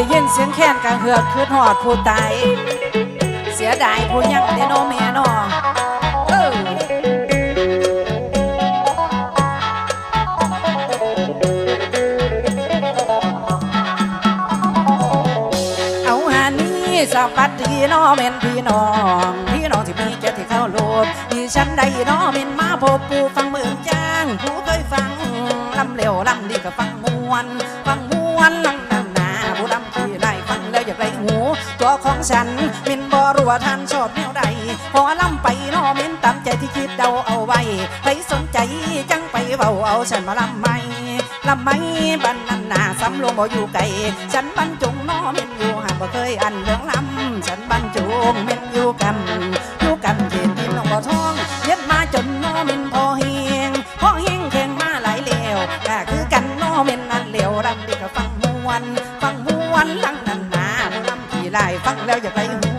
ได้ยินเสียงแค้นกลางเหือกคือหอดผู้ตาย เสียดายผู้ยังไดโนแม่นอเออเอาหานี้สวัสดีน้อเมนพี่น้อง พี่น้องที่มีเกียรติที่เข้าโลดดิฉันได้น้อเมนมาพบปูฟังเมืองจ้าง ผู้เคยฟังลำเร็วลำดีก็ฟังมวน ฟังมวนลำ ตัวของฉันมินบ่รัว่าท่านชอบแนวใดพอล่ำไปนอมินตามใจที่คิดเดาเอาไว้ไปสนใจจังไปเบาเอาฉันมาล่ำไม่ล่ำไม่บันนันนาซ้ำลงบ่อยู่ไกลฉันบรรจงนอมินอยู่หากบ่เคยอันเรื่องล่ำฉันบรรจงมินอยู่กันอยู่กันเย็นดินลงบ่ท้องเย็ดมาจนนอมินพอเฮียงพอเฮียงเข่งมาไหลเลี้ยวแต่คือกันนอมินนั่นเลี้ยวรำดีก็ฟังมวนฟังมวนล lại vắng leo vào tay.